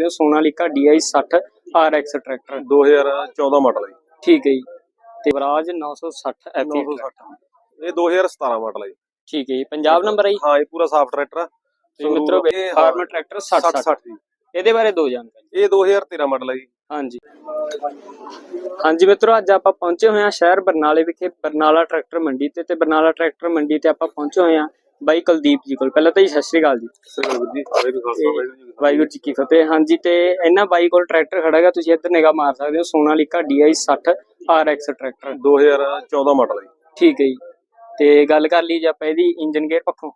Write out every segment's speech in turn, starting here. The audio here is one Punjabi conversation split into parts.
ਸਕਦੇ ਹੋ Sonalika DI 60 RX tractor. 2014 model ਹੈ ਜੀ। ਠੀਕ ਹੈ ਜੀ। ਤੇ ਬਰਾਜ 960 FE 960 ਇਹ 2017 ਮਾਡਲ ਹੈ ਜੀ। ਠੀਕ ਹੈ ਜੀ। ਪੰਜਾਬ ਨੰਬਰ ਹੈ ਜੀ। ਹਾਂ ਇਹ ਪੂਰਾ ਸਾਫ਼ ਟਰੈਕਟਰ ਆ। ਤੇ ਮਿੱਤਰੋ ਇਹ ਫਾਰਮ ਟਰੈਕਟਰ 60 60 60 ਜੀ। ਇਹਦੇ ਬਾਰੇ ਦੋ ਜਾਣਕਾਰੀ। ਇਹ 2013 ਮਾਡਲ ਹੈ ਜੀ। ਹਾਂਜੀ। ਹਾਂਜੀ ਮਿੱਤਰੋ ਅੱਜ ਆਪਾਂ ਪਹੁੰਚੇ ਹੋਏ ਹਾਂ ਸ਼ਹਿਰ ਬਰਨਾਲੇ ਵਿਖੇ। ਬਰਨਾਲਾ ਟਰੈਕਟਰ ਮੰਡੀ ਤੇ ਤੇ ਬਰਨਾਲਾ ਟਰੈਕਟਰ ਮੰਡੀ ਤੇ ਆਪਾਂ ਪਹੁੰਚੇ ਹੋਏ ਹਾਂ। ਬਾਈ ਕੁਲਦੀਪ ਜੀ ਕੋਲ। ਪਹਿਲਾਂ ਤਾਂ ਜੀ ਸਤਿ ਸ਼੍ਰੀ ਅਕਾਲ ਜੀ। ਵਾਹਿਗੁਰੂ ਜੀ ਕੀ ਫਤਿਹ। ਹਾਂਜੀ ਤੇ ਇਹਨਾਂ ਬਾਈ ਕੋਲ ਟਰੈਕਟਰ ਖੜਾ ਹੈਗਾ ਤੁਸੀਂ ਇੱਧਰ ਨਿਗਾਹ ਮਾਰ ਸਕਦੇ ਹੋ। Sonalika DI 60 RX tractor. 2014 model ਹੈ। ਠੀਕ ਹੈ ਜੀ। ਤੇ ਗੱਲ ਕਰ ਲਈ ਜੇ ਆਪਾਂ ਇਹਦੀ ਇੰਜਨ ਗੇਅਰ ਪੱਖੋਂ।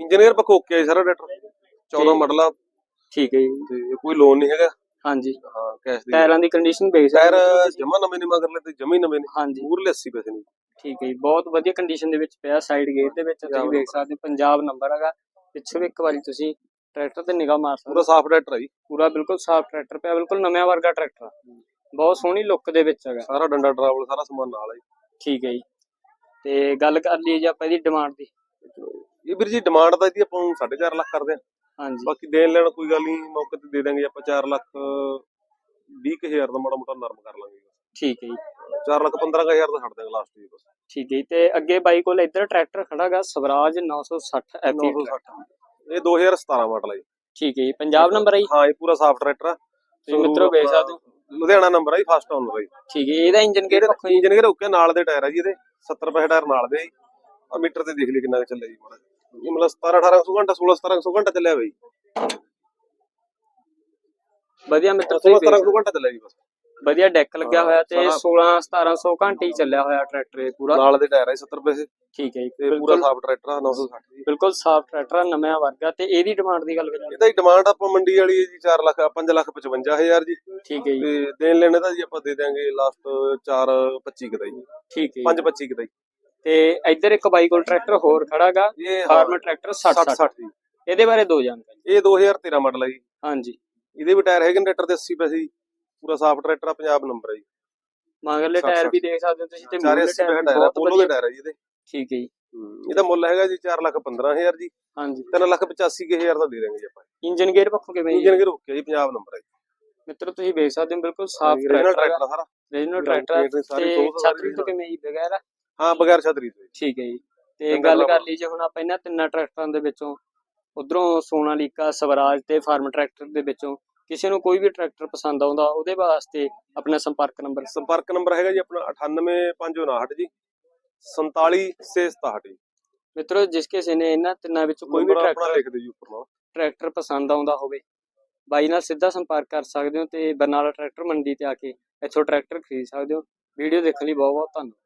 ਇੰਜੀਨੀਅਰ ਪੱਖੋਂ ਓਕੇ ਹੈ ਸਾਰਾ ਟਰੈਕਟਰ। 14 ਤੇ- ਮਾਡਲ। ਆ ਠੀਕ ਹੈ ਜੀ। ਤੇ ਕੋਈ ਲੋਨ ਨਹੀਂ ਹੈਗਾ। ਹਾਂਜੀ। ਹਾਂ ਕੈਸ਼ ਦੀ। ਟਾਇਰਾਂ ਦੀ ਕੰਡੀਸ਼ਨ ਬੇਸ ਟਾਇਰ ਜਮਾ ਨਵੇਂ ਨੇ ਮਗਰ ਲੈ ਤੇ ਜਮੀ ਨਵੇਂ ਨੇ। ਹਾਂਜੀ। ਪੂਰੇ 80 ਪੈਸੇ ਨੇ। ਠੀਕ ਹੈ ਜੀ ਬਹੁਤ ਵਧੀਆ ਕੰਡੀਸ਼ਨ ਦੇ ਵਿੱਚ ਪਿਆ ਸਾਈਡ ਗੇਅਰ ਦੇ ਵਿੱਚ ਤੁਸੀਂ ਦੇਖ ਸਕਦੇ ਹੋ ਪੰਜਾਬ ਨੰਬਰ ਹੈਗਾ। ਪਿੱਛੇ ਵੀ ਇੱਕ ਵਾਰੀ ਤੁਸੀਂ ਟਰੈਕਟਰ ਤੇ ਨਿਗਾਹ ਮਾਰ ਸਕਦੇ ਹੋ। ਪੂਰਾ ਸਾਫ਼ ਟਰੈਕਟਰ ਹੈ ਜੀ। ਪੂਰਾ ਬਿਲਕੁਲ ਸਾਫ਼ ਟਰੈਕਟਰ ਪਿਆ ਬਿਲਕੁਲ ਨਵਿਆਂ ਵਰਗਾ ਟਰੈਕਟਰ। ਬਹੁਤ ਸੋਹਣੀ ਲੁੱਕ ਦੇ ਵਿੱਚ ਹੈਗਾ। ਸਾਰਾ ਡੰਡਾ ਡਰਾਵਲ ਸਾਰਾ ਸਮਾਨ ਨਾਲ ਹੈ। ਠੀਕ ਹੈ ਜੀ। ਤੇ ਗੱਲ ਕਰ ਲਈ ਜੇ ਆਪਾਂ ਇਹਦੀ ਡਿਮਾਂਡ ਦੀ। ਇਹ ਵੀਰ ਜੀ ਡਿਮਾਂਡ ਤਾਂ ਇਹਦੀ ਆਪਾਂ ਨੂੰ 4.5 ਲੱਖ ਕਰਦੇ ਆ। ਹਾਂਜੀ। ਬਾਕੀ ਦੇਣ ਲੈਣ ਕੋਈ ਗੱਲ ਨਹੀਂ ਮੌਕੇ ਤੇ ਦੇ ਦਾਂਗੇ ਆਪਾਂ 4 ਲੱਖ 20000 ਦਾ ਮਾੜਾ ਮੋਟਾ ਨਰਮ ਕਰ ਲਾਂਗੇ। ਠੀਕ ਹੈ ਜੀ। 4 ਲੱਖ 15000 ਦਾ ਛੱਡ ਦਾਂਗੇ ਲਾਸਟ ਜੀ ਬਸ। ਠੀਕ ਹੈ ਜੀ ਤੇ ਅੱਗੇ ਬਾਈ ਕੋਲ ਇੱਧਰ ਟਰੈਕਟਰ ਖੜਾਗਾ ਸਵਰਾਜ 960 FE 960 ਇਹ 2017 ਮਾਡਲ ਹੈ ਜੀ। ਠੀਕ ਹੈ ਜੀ ਪੰਜਾਬ ਨੰਬਰ ਹੈ ਜੀ? ਹਾਂ ਇਹ ਪੂਰਾ ਸਾਫ਼ ਟਰੈਕਟਰ ਆ। ਤੁਸੀਂ ਮਿੱਤਰੋ ਵੇਖ ਸਕਦੇ ਹੋ। ਲੁਧਿਆਣਾ ਨੰਬਰ ਹੈ ਜੀ ਫਸਟ ਓਨਰ ਹੈ ਜੀ। ਠੀਕ ਹੈ ਜੀ, ਇਹਦਾ ਇੰਜਨ ਗੇਅਰ ਪੱਖੋਂ ਜੀ? ਇੰਜਨ ਗੇਅਰ ਓਕੇ ਨਾਲ ਦੇ ਟਾਇਰ ਆ ਜੀ ਇਹਦੇ 70 ਪੈਸੇ ਟਾਇਰ ਨਾਲ ਦੇ ਆ ਜੀ। ਆ ਮੀਟਰ ਤੇ ਦੇਖ ਲਈ ਕਿੰਨਾ ਕੁ ਚੱਲਿਆ ਜੀ ਮਾੜਾ ਇਹ ਮਤਲਬ 17 1800 ਘੰਟਾ 16 1700 ਘੰਟਾ ਚੱਲਿਆ ਬਈ ਵਧੀਆ ਮਿੱਤਰ 16 ਤੁਸੀਂ ਵੇਖ 1700 ਘੰਟਾ ਚੱਲਿਆ ਜੀ ਬਸ। ਵਧੀਆ ਡੈਕ ਲੱਗਿਆ ਹਾਂ, ਹੋਇਆ ਤੇ ਸਾਰਾ- 16 1700 ਘੰਟੇ ਹੀ ਚੱਲਿਆ ਹੋਇਆ ਟਰੈਕਟਰ ਇਹ ਪੂਰਾ। ਨਾਲ ਦੇ ਟਾਇਰ ਜੀ 70 ਪੈਸੇ ਠੀਕ ਹੈ ਜੀ ਤੇ ਪੂਰਾ ਸਾਫ਼ ਟਰੈਕਟਰ ਆ 960 ਜੀ ਬਿਲਕੁਲ ਸਾਫ਼ ਟਰੈਕਟਰ ਆ ਨਵਾਂ ਵਰਗਾ ਤੇ ਇਹਦੀ ਡਿਮਾਂਡ ਦੀ ਗੱਲ ਕਰੀਏ। ਇਹਦਾ ਹੀ ਡਿਮਾਂਡ ਆਪਾਂ ਮੰਡੀ ਵਾਲੀ ਹੈ ਜੀ 4 ਲੱਖ 5 ਲੱਖ 55000 ਜੀ। ਠੀਕ ਹੈ ਜੀ। ਤੇ ਦੇਣ ਲੈਣੇ ਦਾ ਜੀ ਆਪਾਂ ਦੇ ਦਿਆਂਗੇ ਲਾਸਟ 4 25 ਕੁ ਦਾ ਜੀ। ਠੀਕ ਹੈ ਜੀ। 5 25 ਕੁ ਦਾ ਜੀ। ਤੇ ਇੱਧਰ ਇੱਕ ਬਾਈ ਕੋਲ ਟਰੈਕਟਰ ਹੋਰ ਖੜਾਗਾ ਇਹ ਫਾਰਮਰ ਟਰੈਕਟਰ 60 60 60 60 ਜੀ। ਇਹਦੇ ਬਾਰੇ ਦੋ ਜਾਣਕਾਰੀ। ਇਹ 2013 ਮਾਡਲ ਹੈ ਜੀ। ਹਾਂਜੀ। ਇਹਦੇ ਵੀ ਟਾਇਰ ਹੈਗੇ ਨੇ ਟਰੈਕਟਰ ਦੇ 80 ਪੈਸੇ ਜੀ। ਪੂਰਾ ਸਾਫ਼ ਟਰੈਕਟਰ ਆ ਪੰਜਾਬ ਨੰਬਰ ਹੈ ਜੀ। ਮਗਰਲੇ 60 ਟਾਇਰ ਵੀ ਦੇਖ ਸਕਦੇ ਹੋ ਤੁਸੀਂ ਤੇ ਸਾਰੇ ਮੂਹਰਲੇ 80 ਪੈਸੇ ਵੀ ਟਾਇਰ ਆ ਪੋਲੋ ਦੇ। ਟਾਇਰ ਹੈ ਜੀ ਇਹਦੇ। ਠੀਕ ਹੈ ਜੀ। ਇਹਦਾ ਮੁੱਲ ਹੈਗਾ ਜੀ 4 ਲੱਖ 15000 ਜੀ। ਹਾਂਜੀ। 3 ਲੱਖ 85000 ਦਾ ਦੇ ਦਾਂਗੇ ਜੀ ਆਪਾਂ। ਇੰਜਨ ਗੇਅਰ ਪੱਖੋਂ ਕਿਵੇਂ ਇੰਜਨ ਕੇ ਰੋਕਿਆ ਜੀ ਪੰਜਾਬ ਨੰਬਰ ਹੈ ਮਿੱਤਰ ਤੁਸੀਂ ਵੇਖ ਸਕਦੇ ਹੋ ਬਿਲਕੁਲ ਸਾਫ਼ ਟਰੈਕਟਰ ਟਰੈਕਟਰ ਸਾਰਾ। ਰੀਜਨਲ ਟਰੈਕਟਰ ਤੇ ਛਤਰੀ ਤੋਂ ਕਿਵੇਂ ਜੀ ਵਗੈਰਾ ਹਾਂ ਬਗੈਰ ਛਤਰੀ ਤੋਂ। ਠੀਕ ਹੈ ਜੀ। ਤੇ ਗੱਲ ਕਰ। ਲਈ ਜੇ ਹੁਣ ਆਪਾਂ ਇਹਨਾਂ ਤਿੰਨਾਂ ਟਰੈਕਟਰਾਂ ਦੇ ਵਿੱਚੋਂ ਉਧਰੋਂ ਸੋਨਾਲੀਕਾ ਸਵਰਾਜ ਤੇ ਫਾਰਮ ਟਰੈਕਟਰ ਦੇ ਵਿੱਚੋਂ ਕਿਸੇ ਨੂੰ ਕੋਈ ਵੀ ਟਰੈਕਟਰ ਪਸੰਦ ਆਉਂਦਾ ਉਹਦੇ ਵਾਸਤੇ ਆਪਣਾ ਸੰਪਰਕ ਨੰਬਰ ਸੰਪਰਕ ਨੰਬਰ ਹੈਗਾ ਜੀ ਆਪਣਾ 98559 ਜੀ 47667 ਜੀ। ਮਿੱਤਰੋ ਜਿਸ ਕਿਸੇ ਨੇ ਇਹਨਾਂ ਤਿੰਨਾਂ ਵਿੱਚੋਂ ਕੋਈ ਵੀ ਟਰੈਕਟਰ ਲਿਖ ਦਿਓ ਜੀ ਉੱਪਰ। ਨਾਲ ਟਰੈਕਟਰ ਪਸੰਦ ਆਉਂਦਾ ਹੋਵੇ ਬਾਈ ਨਾਲ ਸਿੱਧਾ ਸੰਪਰਕ ਕਰ ਸਕਦੇ ਹੋ ਤੇ ਬਰਨਾਲਾ ਟਰੈਕਟਰ ਮੰਡੀ ਤੇ ਆ ਕੇ ਇੱਥੋਂ ਟਰੈਕਟਰ ਖਰੀਦ ਸਕਦੇ ਹੋ। ਵੀਡੀਓ ਦੇਖਣ ਲਈ ਬਹੁਤ ਬਹੁਤ ਧੰਨਵਾਦ।